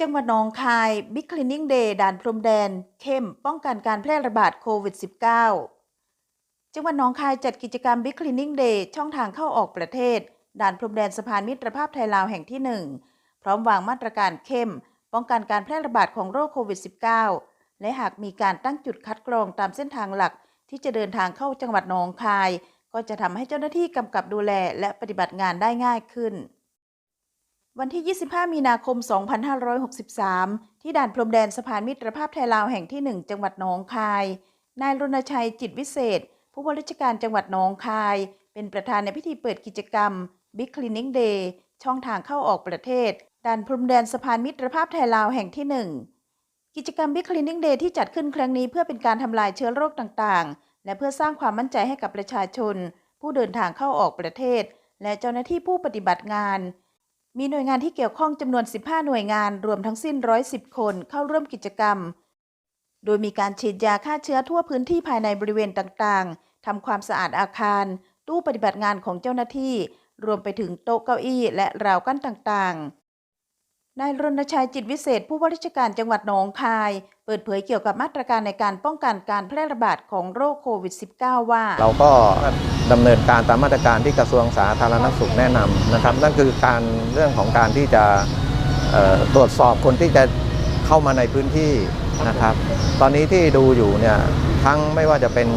จังหวัดหนองคาย Big Cleaning Day ด่านพรมแดน เข้มป้องกันการแพร่ระบาดโควิด -19 จังหวัดหนองคายจัดกิจกรรม Big Cleaning Day ช่องทางเข้าออกประเทศ ด่านพรมแดนสะพานมิตรภาพไทยลาวแห่งที่ 1 พร้อมวางมาตรการเข้ม ป้องกันการแพร่ระบาดของโรคโควิด -19 และหากมีการตั้งจุดคัดกรองตามเส้นทางหลัก ที่จะเดินทางเข้าจังหวัดหนองคาย ก็จะทำให้เจ้าหน้าที่กำกับดูแลและปฏิบัติงานได้ง่ายขึ้น วันที่ 25 มีนาคม 2563 ที่ด่านพรมแดนสะพานมิตรภาพไทยลาวแห่งที่ 1 จังหวัดหนองคาย นายรณชัยจิตวิเศษ ผู้ว่าราชการจังหวัดหนองคาย เป็นประธานในพิธีเปิดกิจกรรม Big Cleaning Day ช่องทางเข้าออกประเทศ ด่านพรมแดนสะพานมิตรภาพไทยลาวแห่งที่ 1 กิจกรรม Big Cleaning Day ที่จัดขึ้นครั้งนี้เพื่อเป็นการทำลายเชื้อโรคต่างๆ และเพื่อสร้างความมั่นใจให้กับประชาชน ผู้เดินทางเข้าออกประเทศ และเจ้าหน้าที่ผู้ปฏิบัติงาน มีหน่วยงานที่เกี่ยวข้องจำนวน 15 หน่วยงานรวมทั้งสิ้น 110 คนเข้าร่วมกิจกรรม โดยมีการฉีดยาฆ่าเชื้อทั่วพื้นที่ภายในบริเวณต่างๆทำความสะอาดอาคาร ตู้ปฏิบัติงานของเจ้าหน้าที่ รวมไปถึงโต๊ะเก้าอี้และราวกั้นต่างๆนายรณชัยจิตวิเศษผู้ว่าราชการจังหวัดหนองคาย เปิดเผยเกี่ยวกับมาตรการในการป้องกันการแพร่ระบาดของโรคโควิด -19 ว่า เราก็ ดำเนินการตามมาตรการที่กระทรวงสาธารณสุขแนะนำนะครับ นั่นคือการเรื่องของการที่จะตรวจสอบคนที่จะเข้ามาในพื้นที่นะครับ ตอนนี้ที่ดูอยู่เนี่ยทั้งไม่ว่าจะเป็น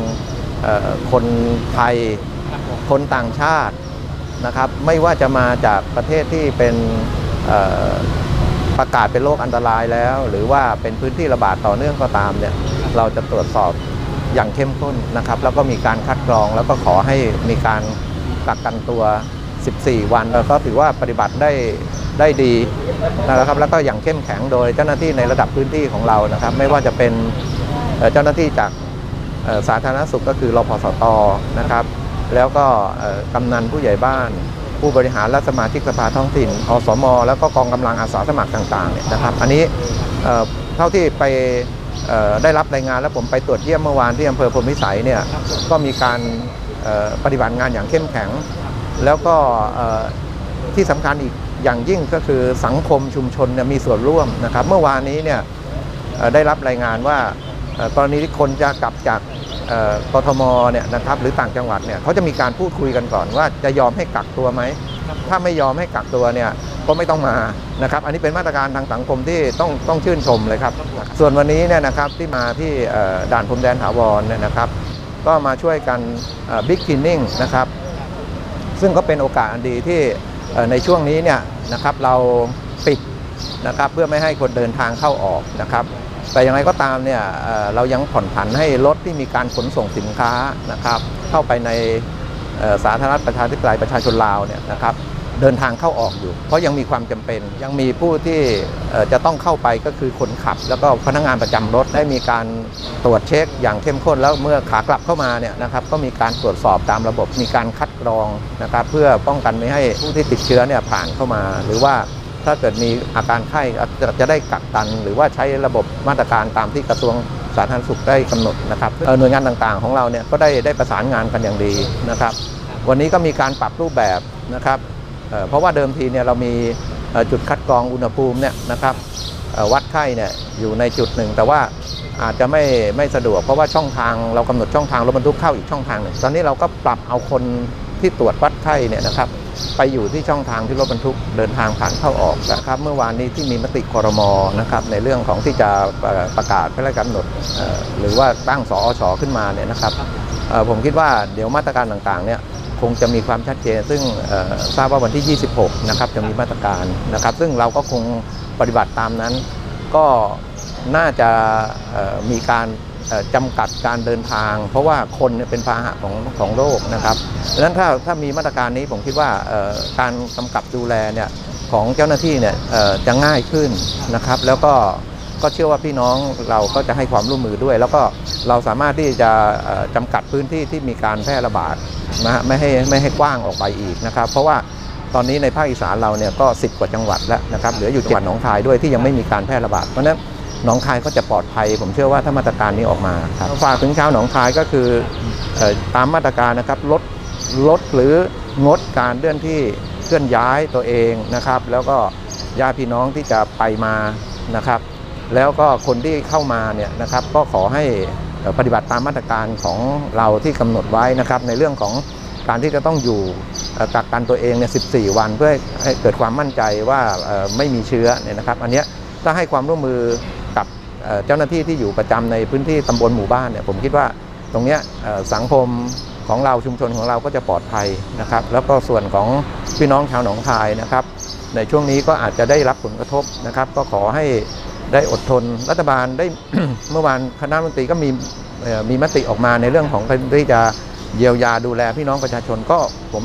คนไทยคนต่างชาตินะครับ ไม่ว่าจะมาจากประเทศที่เป็นประกาศเป็นโรคอันตรายแล้ว หรือว่าเป็นพื้นที่ระบาดต่อเนื่องก็ตามเนี่ยเราจะตรวจสอบ อย่างเข้มข้นนะครับ แล้วก็มีการคัดกรอง แล้วก็ขอให้มีการกักกันตัว 14 วัน แล้วก็ถือว่าปฏิบัติได้ได้ดีนะครับ แล้วก็อย่างเข้มแข็งโดยเจ้าหน้าที่ในระดับพื้นที่ของเรานะครับ ไม่ว่าจะเป็นเจ้าหน้าที่จากสาธารณสุขก็คือรพสตนะครับ แล้วก็กำนันผู้ใหญ่บ้าน ผู้บริหารและสมาชิกสภาท้องถิ่นอสม แล้วก็กองกำลังอาสาสมัครต่างๆเนี่ยนะครับ อันนี้เท่าที่ไป ได้รับรายงานแล้วผมไปตรวจเยี่ยมเมื่อวานที่อำเภอพรหมวิสัยเนี่ยก็มีการเอ่อปฏิบัติงานอย่างเข้มแข็ง แล้วก็เอ่อที่สำคัญอีกอย่างยิ่งก็คือสังคมชุมชนเนี่ยมีส่วนร่วมนะครับ เมื่อวานนี้เนี่ยเอ่อได้รับรายงานว่าเอ่อ กรณีที่คนจะกลับจากเอ่อกทมเนี่ยนะครับหรือต่างจังหวัดเนี่ยเขาจะมีการพูดคุยกันก่อนว่าจะยอมให้กักตัวไหม ถ้าไม่ยอมให้กักตัวเนี่ยก็ไม่ต้องมานะครับ อันนี้เป็นมาตรการทางสังคมที่ต้องต้องชื่นชมเลยครับ ส่วนวันนี้เนี่ยนะครับที่มาที่เอ่อด่านพรมแดนถาวรเนี่ยนะครับ ก็มาช่วยกันบิ๊กคินนิ่งนะครับ ซึ่งก็เป็นโอกาสอันดีที่เอ่อในช่วงนี้เนี่ยนะครับเราปิดนะครับเพื่อไม่ให้คนเดินทางเข้าออกนะครับ แต่อย่างไรก็ตามเนี่ยเเรายังผ่อนผันให้รถที่มีการขนส่งสินค้านะครับเข้าไปในสาธารณรัฐประชาธิปไตยประชาชนลาวเนี่ยนะครับเดินทางเข้าออกอยู่ เพราะยังมีความจำเป็น ยังมีผู้ที่จะต้องเข้าไปก็คือคนขับ แล้วก็พนักงานประจำรถได้มีการตรวจเช็คอย่างเข้มข้น แล้วเมื่อขากลับเข้ามาเนี่ยนะครับก็มีการตรวจสอบตามระบบมีการคัดกรองนะครับเพื่อป้องกันไม่ให้ผู้ที่ติดเชื้อเนี่ยผ่านเข้ามา หรือว่า ถ้าเกิดมีอาการไข้จะจะได้กักตัน หรือว่าใช้ระบบมาตรการตามที่กระทรวงสาธารณสุขได้กำหนดนะครับเอ่อหน่วยงานต่างๆของเราเนี่ยก็ได้ได้ประสานงานกันอย่างดีนะครับ วันนี้ก็มีการปรับรูปแบบนะครับเเพราะว่าเดิมทีเนี่ยเรามีจุดคัดกรองอุณหภูมิเนี่ยนะครับวัดไข้เนี่ยอยู่ในจุดหนึ่ง แต่ว่าอาจจะไม่ไม่สะดวกเพราะว่าช่องทางเรากำหนดช่องทางรถบรรทุกเข้าอีกช่องทางหนึ่งตอนนี้เราก็ปรับเอาคนที่ตรวจวัดไข้เนี่ยนะครับ ไปอยู่ที่ช่องทางที่รถบรรทุกเดินทางผ่านเข้าออกนะครับ เมื่อวานนี้ที่มีมติคอรมอนะครับในเรื่องของที่จะประกาศพระราชกำหนดหรือว่าตั้งสอชขึ้นมาเนี่ยนะครับผมคิดว่าเดี๋ยวมาตรการต่างๆเนี่ยคงจะมีความชัดเจน ซึ่งทราบว่าวันที่ 26 นะครับจะมีมาตรการนะครับ ซึ่งเราก็คงปฏิบัติตามนั้น ก็น่าจะมีการ จำกัดการเดินทาง เพราะว่าคนเป็นพาหะของของโรคนะครับดังนั้นถ้าถ้ามีมาตรการนี้ผมคิดว่าการกำกับดูแลเนี่ยของเจ้าหน้าที่เนี่ยจะง่ายขึ้นนะครับ แล้วก็ก็เชื่อว่าพี่น้องเราก็จะให้ความร่วมมือด้วย แล้วก็เราสามารถที่จะเอ่อจำกัดพื้นที่ที่มีการแพร่ระบาดนะฮะไม่ให้ไม่ให้กว้างออกไปอีกนะครับ เพราะว่าตอนนี้ในภาคอีสานเราเนี่ยก็ 10 กว่าจังหวัดแล้วนะครับเหลืออยู่จังหวัดหนองคายด้วยที่ยังไม่มีการแพร่ระบาดเพราะนั้น หนองคายก็จะปลอดภัย ผมเชื่อว่าถ้ามาตรการนี้ออกมาครับฝากถึงชาวหนองคายก็คือเอ่อตามมาตรการนะครับลดลดหรืองดการเลื่อนที่เคลื่อนย้ายตัวเองนะครับ แล้วก็ญาติพี่น้องที่จะไปมานะครับ แล้วก็คนที่เข้ามาเนี่ยนะครับ ก็ขอให้เอ่อปฏิบัติตามมาตรการของเราที่กำหนดไว้นะครับ ในเรื่องของการที่จะต้องอยู่เอ่อกักกันตัวเองเนี่ย14 วันเพื่อให้เกิดความมั่นใจว่าเอ่อไม่มีเชื้อเนี่ยนะครับ อันเนี้ยถ้าให้ความร่วมมือกับ เจ้าหน้าที่ที่อยู่ประจำในพื้นที่ตำบลหมู่บ้านเนี่ยผมคิดว่าตรงนี้สังคมของเราชุมชนของเราก็จะปลอดภัยนะครับ แล้วก็ส่วนของพี่น้องชาวหนองคายนะครับ ในช่วงนี้ก็อาจจะได้รับผลกระทบนะครับ ก็ขอให้ได้อดทนรัฐบาลได้เมื่อวานคณะรัฐมนตรีก็มีมีมติออกมาในเรื่องของการที่จะเยียวยาดูแลพี่น้องประชาชนก็ผม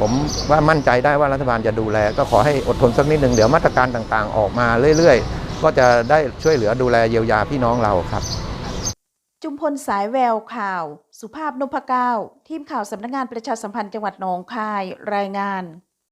ผมว่ามั่นใจได้ว่ารัฐบาลจะดูแล ก็ขอให้อดทนสักนิดหนึ่งเดี๋ยวมาตรการต่างๆ ออกมาเรื่อยๆ ก็จะได้ช่วยเหลือดูแลเยียวยาพี่น้องเราครับ จุมพลสายแววข่าว สุภาพนพเก้า ทีมข่าวสำนักงานประชาสัมพันธ์จังหวัดหนองคายรายงาน